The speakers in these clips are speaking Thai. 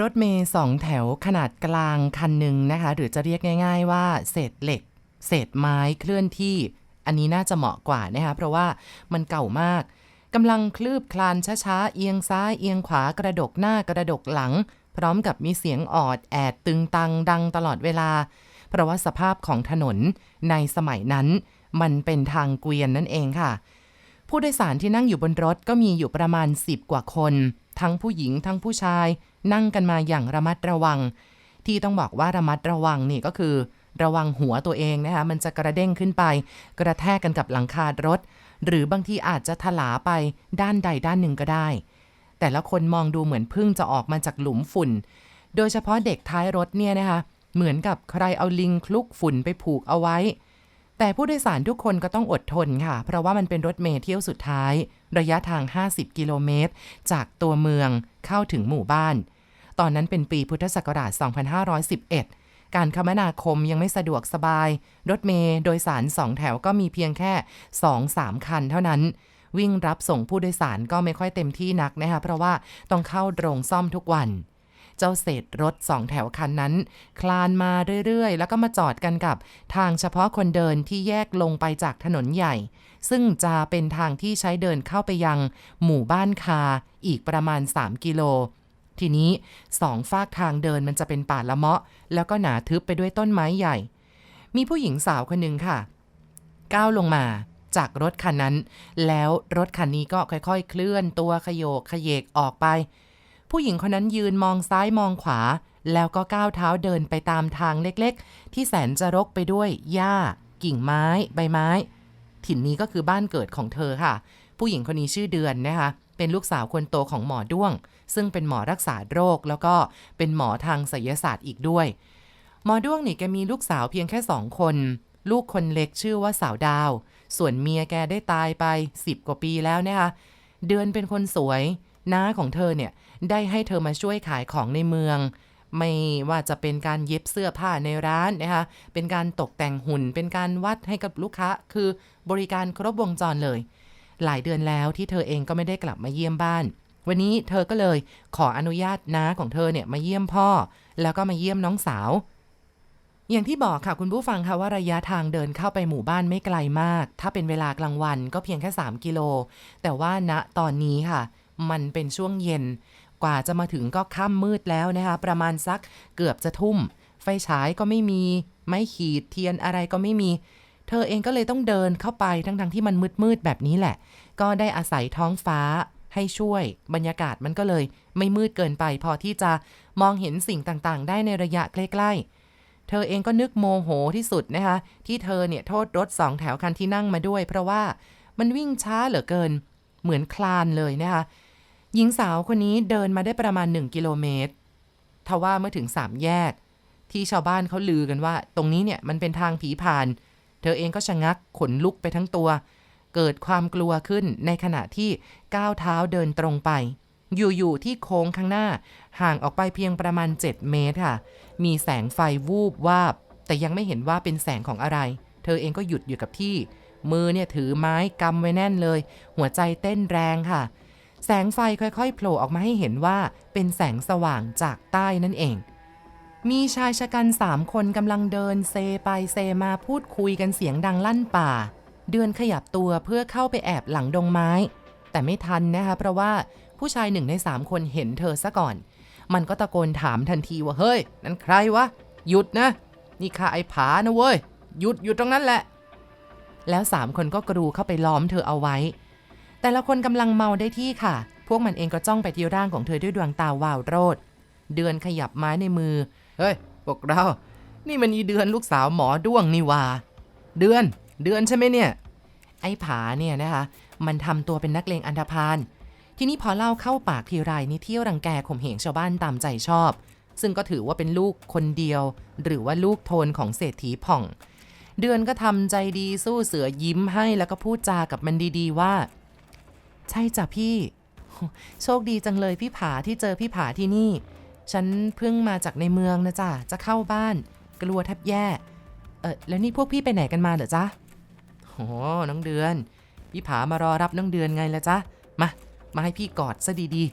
รถเมย์สองแถวขนาดกลางคันหนึ่งนะคะ หรือจะเรียกง่าย ๆ ว่าเศษเหล็ก เศษไม้เคลื่อนที่ อันนี้น่าจะเหมาะกว่านะคะเพราะว่ามันเก่ามากกำลังคลืบคลานช้าๆ เอียงซ้ายเอียงขวากระดกหน้ากระดกหลัง พร้อมกับมีเสียงออดแอดตึงตังดังตลอดเวลา เพราะว่าสภาพของถนนในสมัยนั้น มันเป็นทางเกวียนนั่นเองค่ะ ผู้โดยสารที่นั่งอยู่บนรถก็มีอยู่ประมาณ 10 กว่าคน ทั้งผู้หญิงทั้งผู้ชาย นั่งกันมาอย่างระมัดระวัง ที่ต้องบอกว่าระมัดระวังนี่ก็คือระวังหัวตัวเองนะคะมันจะกระเด้งขึ้นไป กระแทกกันกับหลังคารถ หรือบางทีอาจจะถลาไปด้านใดด้านหนึ่งก็ได้ แต่ละคนมองดูเหมือนพึ่งจะออกมาจากหลุมฝุ่น โดยเฉพาะเด็กท้ายรถเนี่ยนะคะเหมือนกับใครเอาลิงคลุกฝุ่นไปผูกเอาไว้ แต่ผู้โดยสารทุกคนก็ต้องอดทนค่ะ เพราะว่ามันเป็นรถเมล์เที่ยวสุดท้าย ระยะทาง 50 กิโลเมตร จากตัวเมืองเข้าถึงหมู่บ้าน ตอนนั้นเป็นปีพุทธศักราช 2511 การคมนาคมยังไม่สะดวกสบาย รถเมล์โดยสารสองแถวก็มีเพียงแค่ 2-3 คันเท่านั้น วิ่งรับส่งผู้โดยสารก็ไม่ค่อยเต็มที่นักนะคะเพราะว่าต้องเข้าโรงซ่อมทุกวัน เจ้าเศษรถสองแถวคันนั้น คลานมาเรื่อยๆ แล้วก็มาจอดกันกับ ทางเฉพาะคนเดินที่แยกลงไปจากถนนใหญ่ ซึ่งจะเป็นทางที่ใช้เดินเข้าไปยัง หมู่บ้านคาอีกประมาณ 3 กิโล ทีนี้สองฝากทางเดินมันจะเป็นป่าละเมาะ แล้วก็หนาทึบไปด้วยต้นไม้ใหญ่ มีผู้หญิงสาวคนหนึ่งค่ะ ก้าวลงมาจากรถคันนั้น แล้วรถคันนี้ก็ค่อยๆ เคลื่อนตัวขยโยกขยเยกออกไป ผู้หญิงคนนั้นยืนมองซ้ายมองขวา แล้วก็ก้าวเท้าเดินไปตามทางเล็กๆ ที่แสนจะรกไปด้วยหญ้า กิ่งไม้ ใบไม้ ถิ่นนี้ก็คือบ้านเกิดของเธอค่ะ ผู้หญิงคนนี้ชื่อเดือนนะคะ เป็นลูกสาวคนโตของหมอด้วง ซึ่งเป็นหมอรักษาโรค แล้วก็เป็นหมอทางไสยศาสตร์อีกด้วย หมอด้วงนี่แกมีลูกสาวเพียงแค่สองคน ลูกคนเล็กชื่อว่าสาวดาว ส่วนเมียแกได้ตายไป10กว่าปีแล้วนะคะ เดือนเป็นคนสวย น้าของเธอเนี่ยได้ให้เธอมาช่วยขายของในเมือง ไม่ว่าจะเป็นการเย็บเสื้อผ้าในร้านนะคะเป็นการตกแต่งหุ่น เป็นการวัดให้กับลูกค้า คือบริการครบวงจรเลย หลายเดือนแล้วที่เธอเองก็ไม่ได้กลับมาเยี่ยมบ้าน วันนี้เธอก็เลยขออนุญาตน้าของเธอเนี่ยมาเยี่ยมพ่อ แล้วก็มาเยี่ยมน้องสาว อย่างที่บอกค่ะคุณผู้ฟังค่ะว่าระยะทางเดินเข้าไปหมู่บ้านไม่ไกลมาก ถ้าเป็นเวลากลางวันก็เพียงแค่ 3 กิโล แต่ว่าณตอนนี้ค่ะ มันเป็นช่วงเย็น กว่าจะมาถึงก็ค่ำมืดแล้วนะคะ ประมาณสักเกือบจะทุ่ม ไฟฉายก็ไม่มี ไม้ขีดเทียนอะไรก็ไม่มี เธอเองก็เลยต้องเดินเข้าไปทั้งๆที่มันมืดๆแบบนี้แหละ ก็ได้อาศัยท้องฟ้าให้ช่วย บรรยากาศมันก็เลยไม่มืดเกินไป พอที่จะมองเห็นสิ่งต่างๆ ได้ในระยะใกล้ๆ เธอเองก็นึกโมโหที่สุดนะคะ ที่เธอเนี่ยโทษรถสองแถวคันที่นั่งมาด้วย เพราะว่ามันวิ่งช้าเหลือเกิน เหมือนคลานเลยนะคะ หญิงสาวคนนี้เดินมาได้ประมาณ 1 กิโลเมตรทว่าเมื่อถึงสามแยก ที่ชาวบ้านเขาลือกันว่า ตรงนี้เนี่ยมันเป็นทางผีผ่าน เธอเองก็ชะงักขนลุกไปทั้งตัว เกิดความกลัวขึ้นในขณะที่ก้าวเท้าเดินตรงไป อยู่ๆที่โค้งข้างหน้า ห่างออกไปเพียงประมาณ 7 เมตรค่ะ มีแสงไฟวูบวาบ แต่ยังไม่เห็นว่าเป็นแสงของอะไร เธอเองก็หยุดอยู่กับที่ มือเนี่ยถือไม้กำไว้แน่นเลย หัวใจเต้นแรงค่ะ แสงไฟค่อยๆโผล่ออกมาให้เห็นว่าเป็นแสงสว่างจากใต้นั่นเอง มีชายชะกันสามคนกำลังเดินเซไปเซมาพูดคุยกันเสียงดังลั่นป่า เดือนขยับตัวเพื่อเข้าไปแอบหลังดงไม้ แต่ไม่ทันนะคะเพราะว่าผู้ชายหนึ่งในสามคนเห็นเธอซะก่อน มันก็ตะโกนถามทันทีว่าเฮ้ย นั่นใครวะ หยุดนะ นี่ข้าไอ้ผานะเว้ย หยุดหยุดตรงนั้นแหละ แล้วสามคนก็กรูเข้าไปล้อมเธอเอาไว้ แต่ละคนกำลังเมาได้ที่ค่ะ พวกมันเองก็จ้องไปที่ร่างของเธอด้วยดวงตาวาวโรด เดือนขยับไม้ในมือ เฮ้ยพวกเรา นี่มันอีเดือนลูกสาวหมอด้วงนี่วา เดือน เดือนใช่ไหมเนี่ย ไอ้ผาเนี่ยนะคะ มันทำตัวเป็นนักเลงอันธพาล ทีนี้พอเล่าเข้าปากทีไรนี่เที่ยวรังแกข่มเหงชาวบ้านตามใจชอบ ซึ่งก็ถือว่าเป็นลูกคนเดียว หรือว่าลูกโทนของเศรษฐีผ่อง เดือนก็ทำใจดีสู้เสือยิ้มให้แล้วก็พูดจากับมันดีๆว่า ใช่จ้ะพี่ โชคดีจังเลยพี่ผาที่เจอพี่ผาที่นี่ ฉันเพิ่งมาจากในเมืองนะจ๊ะจะเข้าบ้าน กลัวแทบแย่ เออแล้วนี่พวกพี่ไปไหนกันมาเหรอจ๊ะโอ้น้องเดือน พี่ผามารอรับน้องเดือนไงละจ๊ะมา มาให้พี่กอดซะดี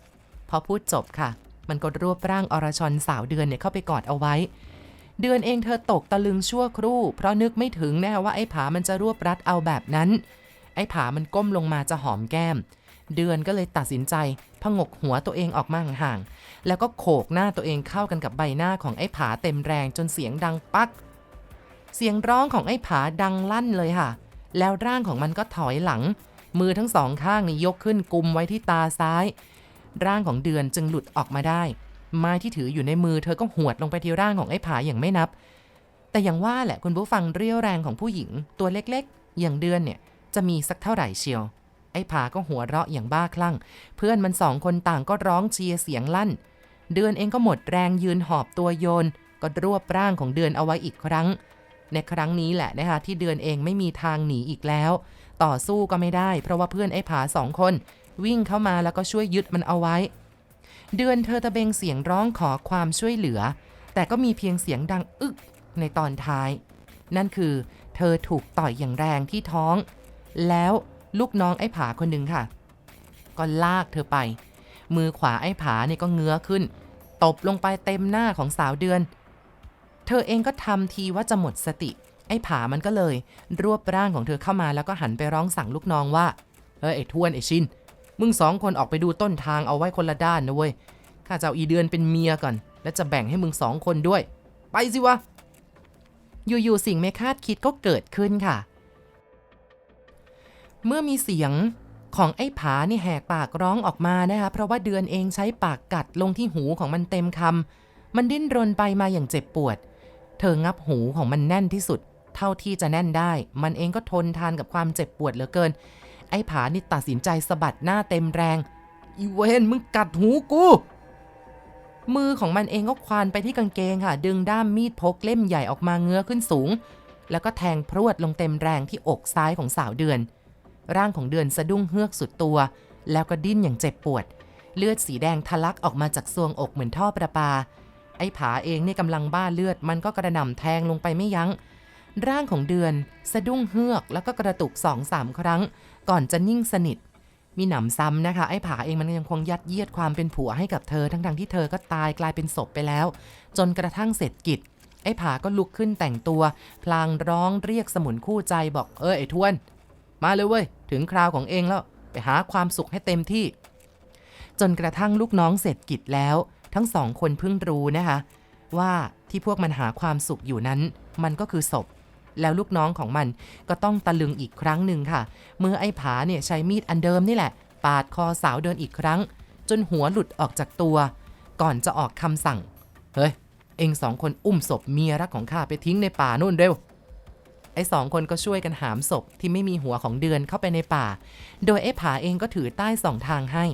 ๆ พอพูดจบค่ะ มันก็รวบร่างอรชรสาวเดือนเนี่ยเข้าไปกอดเอาไว้ เดือนเองเธอตกตะลึงชั่วครู่ เพราะนึกไม่ถึงแนะคะว่าไอ้ผามันจะรวบรัดเอาแบบนั้น ไอ้ผามันก้มลงมาจะหอมแก้ม เดือนก็เลยตัดสินใจพงกหัวตัวเองออกมาห่างๆแล้วก็โขกหน้าตัวเองเข้ากันกับใบหน้าของไอ้ผาเต็มแรงจนเสียงดังปัก เสียงร้องของไอ้ผาดังลั่นเลยค่ะ แล้วร่างของมันก็ถอยหลัง มือทั้งสองข้างนี่ยกขึ้นกุมไว้ที่ตาซ้าย ร่างของเดือนจึงหลุดออกมาได้ ไม้ที่ถืออยู่ในมือเธอก็หวดลงไปที่ร่างของไอ้ผาอย่างไม่นับ แต่อย่างว่าแหละคุณผู้ฟังเรี่ยวแรงของผู้หญิงตัวเล็กๆ อย่างเดือนเนี่ย จะมีสักเท่าไหร่เชียว ไอ้ผาก็หัวเราะอย่างบ้าคลั่ง เพื่อนมันสองคนต่างก็ร้องเชียร์เสียงลั่น เดือนเองก็หมดแรงยืนหอบตัวโยน ก็รวบร่างของเดือนเอาไว้อีกครั้ง ในครั้งนี้แหละนะคะที่เดือนเองไม่มีทางหนีอีกแล้ว ต่อสู้ก็ไม่ได้ เพราะว่าเพื่อนไอ้ผาสองคน วิ่งเข้ามาแล้วก็ช่วยยึดมันเอาไว้ เดือนเธอตะเบงเสียงร้องขอความช่วยเหลือ แต่ก็มีเพียงเสียงดังอึกในตอนท้าย นั่นคือเธอถูกต่อยอย่างแรงที่ท้อง แล้วลูกน้องไอ้ผาคนหนึ่งค่ะ ก็ลากเธอไป มือขวาไอ้ผาเนี่ยก็เงื้อขึ้น ตบลงไปเต็มหน้าของสาวเดือน เธอเองก็ทำทีว่าจะหมดสติ ไอ้ผามันก็เลย รวบร่างของเธอเข้ามาแล้วก็หันไปร้องสั่งลูกน้องว่าเฮ้ยไอ้ทวนไอ้ชินมึงสองคนออกไปดูต้นทางเอาไว้คนละด้านนะเว้ยข้าจะเอาอีเดือนเป็นเมียก่อน และจะแบ่งให้มึงสองคนด้วย ไปสิวะ อยู่ๆสิ่งไม่คาดคิดก็เกิดขึ้นค่ะ เมื่อมีเสียงของไอ้ผานี่แหกปากร้องออกมานะคะเพราะว่าเดือนเองใช้ปากกัดลงที่หูของมันเต็มคำมันดิ้นรนไปมาอย่างเจ็บปวด เธองับหูของมันแน่นที่สุด เท่าที่จะแน่นได้ มันเองก็ทนทานกับความเจ็บปวดเหลือเกิน ไอ้ผานี่ตัดสินใจสะบัดหน้าเต็มแรง อีเวนมึงกัดหูกูมือของมันเองก็ควานไปที่กางเกงค่ะ ดึงด้ามมีดพกเล่มใหญ่ออกมาเงื้อขึ้นสูง แล้วก็แทงพรวดลงเต็มแรงที่อกซ้ายของสาวเดือน ร่างของเดือนสะดุ้งเฮือกสุดตัว แล้วก็ดิ้นอย่างเจ็บปวด เลือดสีแดงทะลักออกมาจากซวงอกเหมือนท่อประปา ไอ้ผาเองนี่กำลังบ้าเลือดมันก็กระหน่ำแทงลงไปไม่ยัง้ง ร่างของเดือนสะดุ้งเฮือกแล้วก็กระตุกสองสามครั้ง ก่อนจะนิ่งสนิท มีหนำซ้ำนะคะ ไอ้ผาเองมันยังคงยัดเยียดความเป็นผัวให้กับเธอทั้งๆที่เธอก็ตายกลายเป็นศพไปแล้ว จนกระทั่งเสร็จกิจไอ้ผาก็ลุกขึ้นแต่งตัว พลางร้องเรียกสมุนคู่ใจบอกเออไอ้ทวน มาเลยเว้ย ถึงคราวของเองแล้ว ไปหาความสุขให้เต็มที่ จนกระทั่งลูกน้องเสร็จกิจแล้ว ทั้งสองคนเพิ่งรู้นะคะ ว่าที่พวกมันหาความสุขอยู่นั้น มันก็คือศพ แล้วลูกน้องของมันก็ต้องตะลึงอีกครั้งหนึ่งค่ะ เมื่อไอ้ผาเนี่ยใช้มีดอันเดิมนี่แหละ ปาดคอสาวเดินอีกครั้ง จนหัวหลุดออกจากตัว ก่อนจะออกคำสั่ง เฮ้ย เองสองคนอุ้มศพเมียรักของข้าไปทิ้งในป่านู่นเร็ว ไอ้สองคนก็ช่วยกันหามศพที่ไม่มีหัวของเดือนเข้าไปในป่า โดยไอ้ผาเองก็ถือใต้สองทางให้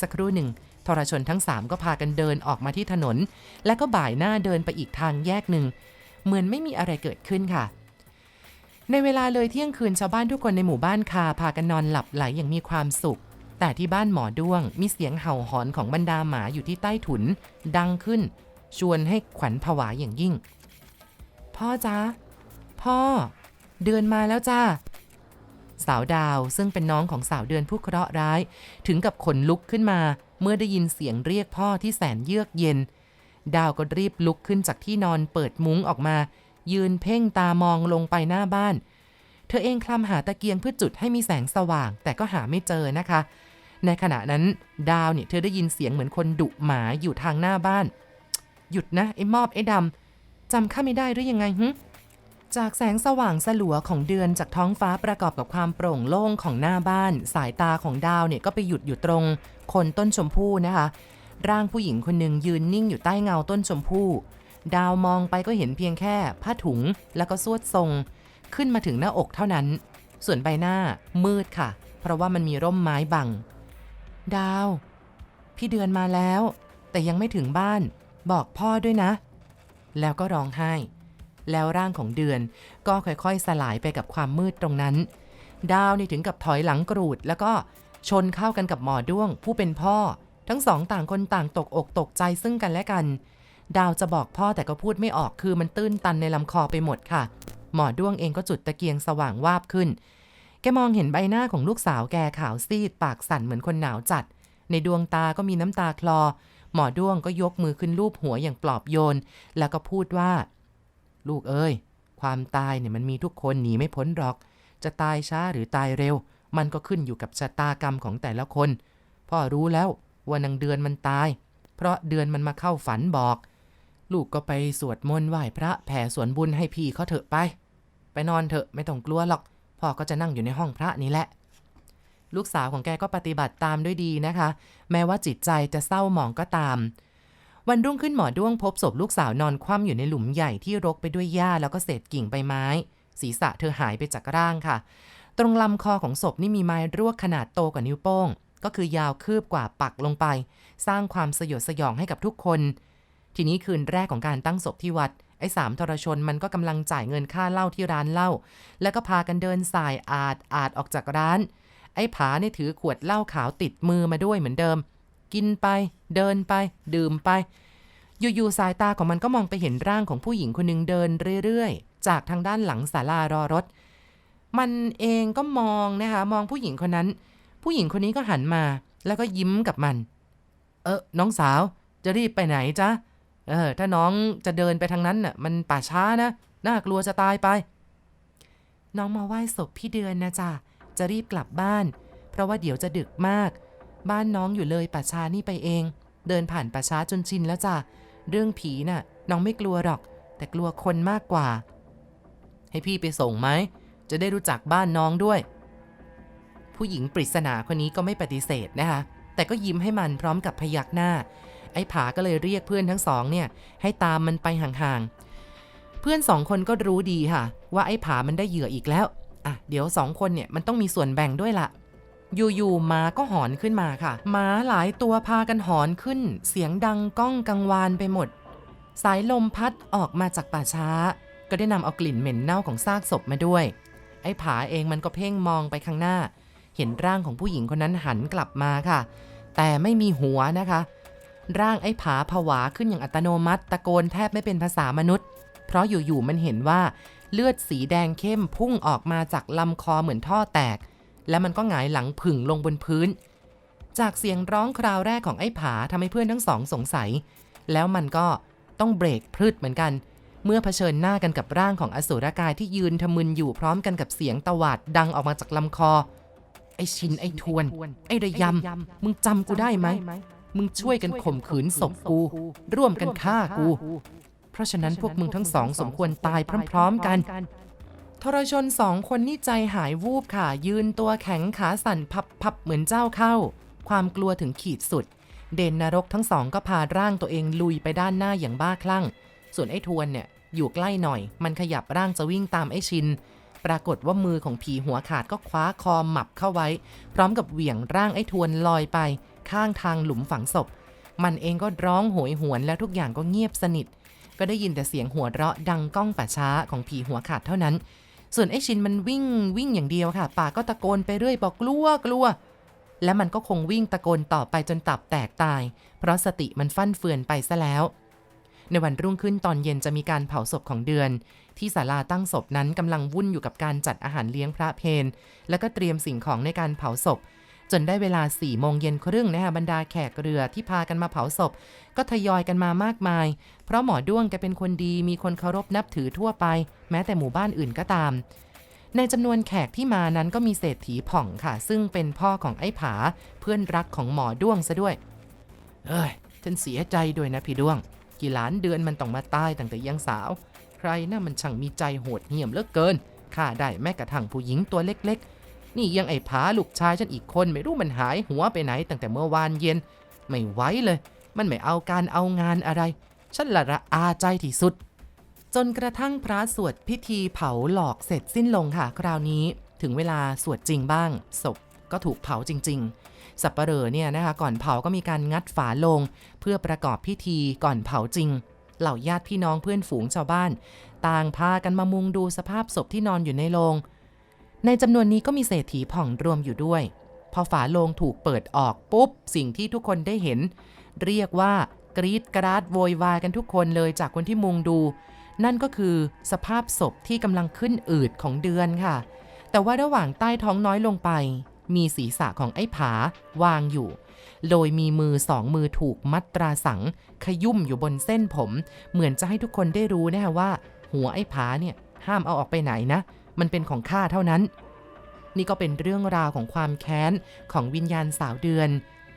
สักครู่หนึ่งทรชนทั้งสามก็พากันเดินออกมาที่ถนน และก็บ่ายหน้าเดินไปอีกทางแยกหนึ่ง เหมือนไม่มีอะไรเกิดขึ้นค่ะ ในเวลาเลยเที่ยงคืนชาวบ้านทุกคนในหมู่บ้านคาพากันนอนหลับไหลอย่างมีความสุข แต่ที่บ้านหมอด้วงมีเสียงเห่าหอนของบรรดาหมาอยู่ที่ใต้ถุน ดังขึ้น ชวนให้ขวัญผวาอย่างยิ่ง พ่อจ๊ะพ่อ เดือนมาแล้วจ้า สาวดาวซึ่งเป็นน้องของสาวเดือนผู้เคราะห์ร้าย ถึงกับขนลุกขึ้นมา เมื่อได้ยินเสียงเรียกพ่อที่แสนเยือกเย็น ดาวก็รีบลุกขึ้นจากที่นอนเปิดมุ้งออกมา ยืนเพ่งตามองลงไปหน้าบ้าน เธอเองคลำหาตะเกียงเพื่อจุดให้มีแสงสว่าง แต่ก็หาไม่เจอนะคะ ในขณะนั้นดาวเนี่ยเธอได้ยินเสียงเหมือนคนดุหมาอยู่ทางหน้าบ้าน หยุดนะไอ้มอบไอ้ดำจำข้าไม่ได้หรือยังไงหึ จากแสงสว่างสลัวของเดือนจากท้องฟ้าประกอบกับความโปร่งโล่งของหน้าบ้าน สายตาของดาวเนี่ยก็ไปหยุดอยู่ตรงคนต้นชมพู่นะคะ ร่างผู้หญิงคนหนึ่งยืนนิ่งอยู่ใต้เงาต้นชมพู่ดาวมองไปก็เห็นเพียงแค่ผ้าถุงแล้วก็สวดทรง ขึ้นมาถึงหน้าอกเท่านั้น ส่วนใบหน้ามืดค่ะ เพราะว่ามันมีร่มไม้บัง ดาว พี่เดือนมาแล้ว แต่ยังไม่ถึงบ้าน บอกพ่อด้วยนะ แล้วก็ร้องไห้ แล้วร่างของเดือน ก็ค่อยๆ สลายไปกับความมืดตรงนั้น ดาวนี่ถึงกับถอยหลังกรูด แล้วก็ชนเข้ากันกับหมอด้วง ผู้เป็นพ่อ ทั้งสองต่างคนต่างตกอกตกใจซึ่งกันและกัน ดาวจะบอกพ่อแต่ก็พูดไม่ออกคือมันตื้นตันในลำคอไปหมดค่ะ หมอด้วงเองก็จุดตะเกียงสว่างวาบขึ้น แกมองเห็นใบหน้าของลูกสาวแกขาวซีด ปากสั่นเหมือนคนหนาวจัด ในดวงตาก็มีน้ำตาคลอหมอด้วงก็ยกมือขึ้นลูบหัวอย่างปลอบโยน แล้วก็พูดว่า ลูกเอ้ย ความตายเนี่ยมันมีทุกคนหนีไม่พ้นหรอก จะตายช้าหรือตายเร็ว มันก็ขึ้นอยู่กับชะตากรรมของแต่ละคน พ่อรู้แล้วว่านางเดือนมันตาย เพราะเดือนมันมาเข้าฝันบอก ลูกก็ไปสวดมนต์ไหว้พระแผ่ส่วนบุญให้พี่เขาเถอะไป ไปนอนเถอะไม่ต้องกลัวหรอก พ่อก็จะนั่งอยู่ในห้องพระนี่แหละลูกสาวของแกก็ปฏิบัติตามด้วยดีนะคะ แม้ว่าจิตใจจะเศร้าหมองก็ตาม วันรุ่งขึ้นหมอด้วงพบศพลูกสาวนอนคว่ำอยู่ในหลุมใหญ่ที่รกไปด้วยหญ้าแล้วก็เศษกิ่งใบไม้ ศีรษะเธอหายไปจากร่างค่ะ ตรงลำคอของศพนี่มีไม้รั่วขนาดโตกว่านิ้วโป้ง ก็คือยาวคืบกว่าปักลงไป สร้างความสยดสยองให้กับทุกคน ทีนี้คืนแรกของการตั้งศพที่วัดไอ้สามทรชนมันก็กำลังจ่ายเงินค่าเหล้าที่ร้านเหล้าแล้วก็พากันเดินสายอาดอาดออกจากร้าน ไอ้ผาเนี่ยถือขวดเหล้าขาวติดมือมาด้วยเหมือนเดิม กินไปเดินไป ดื่มไป อยู่ๆสายตาของมันก็มองไปเห็นร่างของผู้หญิงคนหนึ่งเดินเรื่อยๆ จากทางด้านหลังศาลารอรถ มันเองก็มองนะคะมองผู้หญิงคนนั้น ผู้หญิงคนนี้ก็หันมา แล้วก็ยิ้มกับมัน เออน้องสาวจะรีบไปไหนจ๊ะเออถ้าน้องจะเดินไปทางนั้นน่ะมันป่าช้านะน่ากลัวจะตายไป น้องมาไหว้ศพพี่เดือนนะจ๊ะจะรีบกลับบ้าน เพราะว่าเดี๋ยวจะดึกมาก บ้านน้องอยู่เลยป่าช้านี่ไปเอง เดินผ่านป่าช้าจนชินแล้วจ้ะเรื่องผีน่ะ น้องไม่กลัวหรอก แต่กลัวคนมากกว่า ให้พี่ไปส่งไหม จะได้รู้จักบ้านน้องด้วย ผู้หญิงปริศนาคนนี้ก็ไม่ปฏิเสธนะคะ แต่ก็ยิ้มให้มันพร้อมกับพยักหน้า ไอ้ผาก็เลยเรียกเพื่อนทั้งสองเนี่ยให้ตามมันไปห่างๆ เพื่อนสองคนก็รู้ดีค่ะ ว่าไอ้ผามันได้เหยื่ออีกแล้ว อะ เดี๋ยวสองคนเนี่ยมันต้องมีส่วนแบ่งด้วยละ อยู่ๆม้าก็หอนขึ้นมาค่ะ ม้าหลายตัวพากันหอนขึ้น เสียงดังก้องกังวานไปหมด สายลมพัดออกมาจากป่าช้า ก็ได้นำเอากลิ่นเหม็นเน่าของซากศพมาด้วย ไอ้ผาเองมันก็เพ่งมองไปข้างหน้า เห็นร่างของผู้หญิงคนนั้นหันกลับมาค่ะ แต่ไม่มีหัวนะคะ ร่างไอ้ผาผวาขึ้นอย่างอัตโนมัติ ตะโกนแทบไม่เป็นภาษามนุษย์ เพราะอยู่ๆมันเห็นว่าเลือดสีแดงเข้มพุ่งออกมาจากลำคอเหมือนท่อแตก แล้วมันก็หงายหลังผึ่งลงบนพื้น จากเสียงร้องคราวแรกของไอ้ผาทำให้เพื่อนทั้งสองสงสัย แล้วมันก็ต้องเบรกพรึดเหมือนกัน เมื่อเผชิญหน้ากันกับร่างของอสูรกายที่ยืนทะมึนอยู่พร้อมกันกับเสียงตวาดดังออกมาจากลำคอ ไอ้ชินไอ้ทวน ไอ้ระยำมึงจำกูได้ไหมมึงช่วยกันข่มขืนศพกู ร่วมกันฆ่ากู เพราะฉะนั้นพวกมึงทั้งสองสมควรตายพร้อม ๆ กัน ทรชนสองคนนี่ใจหายวูบค่ะ ยืนตัวแข็งขาสั่นพับๆเหมือนเจ้าเข้า ความกลัวถึงขีดสุด เด่นนรกทั้งสองก็พาร่างตัวเองลุยไปด้านหน้าอย่างบ้าคลั่ง ส่วนไอ้ทวนเนี่ยอยู่ใกล้หน่อย มันขยับร่างจะวิ่งตามไอ้ชิน ปรากฏว่ามือของผีหัวขาดก็คว้าคอหมับเข้าไว้ พร้อมกับเหวี่ยงร่างไอ้ทวนลอยไป ข้างทางหลุมฝังศพ มันเองก็ร้องโหยหวนแล้วทุกอย่างก็เงียบสนิท ก็ได้ยินแต่เสียงหัวเราะดังก้องป่าช้าของผีหัวขาดเท่านั้น ส่วนไอ้ชินมันวิ่งวิ่งอย่างเดียวค่ะ ป่าก็ตะโกนไปเรื่อยบอกกลัวกลัว และมันก็คงวิ่งตะโกนต่อไปจนตับแตกตาย เพราะสติมันฟั่นเฟือนไปซะแล้ว ในวันรุ่งขึ้นตอนเย็นจะมีการเผาศพของเดือน ที่ศาลาตั้งศพนั้นกำลังวุ่นอยู่กับการจัดอาหารเลี้ยงพระเพนและก็เตรียมสิ่งของในการเผาศพ จนได้เวลา4ี่โมงเย็นครึ่งนะคะบรรดาแขกเรือที่พากันมาเผาศพ ก็ทยอยกันมามากมาย เพราะหมอด้วงแกเป็นคนดีมีคนเคารพนับถือทั่วไป แม้แต่หมู่บ้านอื่นก็ตาม ในจำนวนแขกที่มานั้นก็มีเศรษฐีผ่องค่ะ ซึ่งเป็นพ่อของไอ้ผา เพื่อนรักของหมอด้วงซะด้วย เอ้ยฉันเสียใจด้วยนะพี่ด้วง กี่ล้านเดือนมันต้องมาตายตั้งแต่ยังสาว ใครน่ามันช่างมีใจโหดเหี้ยมเหลือเกินฆ่าได้แม้กระทั่งผู้หญิงตัวเล็กๆ นี่ยังไอ้ผาลูกชายฉันอีกคนไม่รู้มันหายหัวไปไหนตั้งแต่เมื่อวานเย็น ไม่ไหวเลย มันไม่เอาการเอางานอะไร ฉันละระอาใจที่สุด จนกระทั่งพระสวดพิธีเผาหลอกเสร็จสิ้นลงค่ะ คราวนี้ถึงเวลาสวดจริงบ้าง ศพก็ถูกเผาจริง ๆ สับปะเหร่อเนี่ยนะคะ ก่อนเผาก็มีการงัดฝาลง เพื่อประกอบพิธีก่อนเผาจริง เหล่าญาติพี่น้องเพื่อนฝูงชาวบ้าน ต่างพากันมามุงดูสภาพศพที่นอนอยู่ในโลง ในจำนวนนี้ก็มีเศรษฐีผ่องรวมอยู่ด้วย พอฝาโลงถูกเปิดออกปุ๊บ สิ่งที่ทุกคนได้เห็น เรียกว่ากรีดกราดโวยวายกันทุกคนเลยจากคนที่มุงดู นั่นก็คือสภาพศพที่กำลังขึ้นอืดของเดือนค่ะ แต่ว่าระหว่างใต้ท้องน้อยลงไป มีศีรษะของไอ้ผาวางอยู่โดยมีมือสองมือถูกมัดตราสัง ขยุ่มอยู่บนเส้นผม เหมือนจะให้ทุกคนได้รู้นะคะว่า หัวไอ้ผาเนี่ย ห้ามเอาออกไปไหนนะ มันเป็นของข้าเท่านั้น นี่ก็เป็นเรื่องราวของความแค้นของวิญญาณสาวเดือน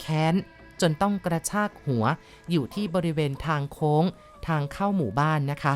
แค้นจนต้องกระชากหัวอยู่ที่บริเวณทางโค้ง ทางเข้าหมู่บ้านนะคะ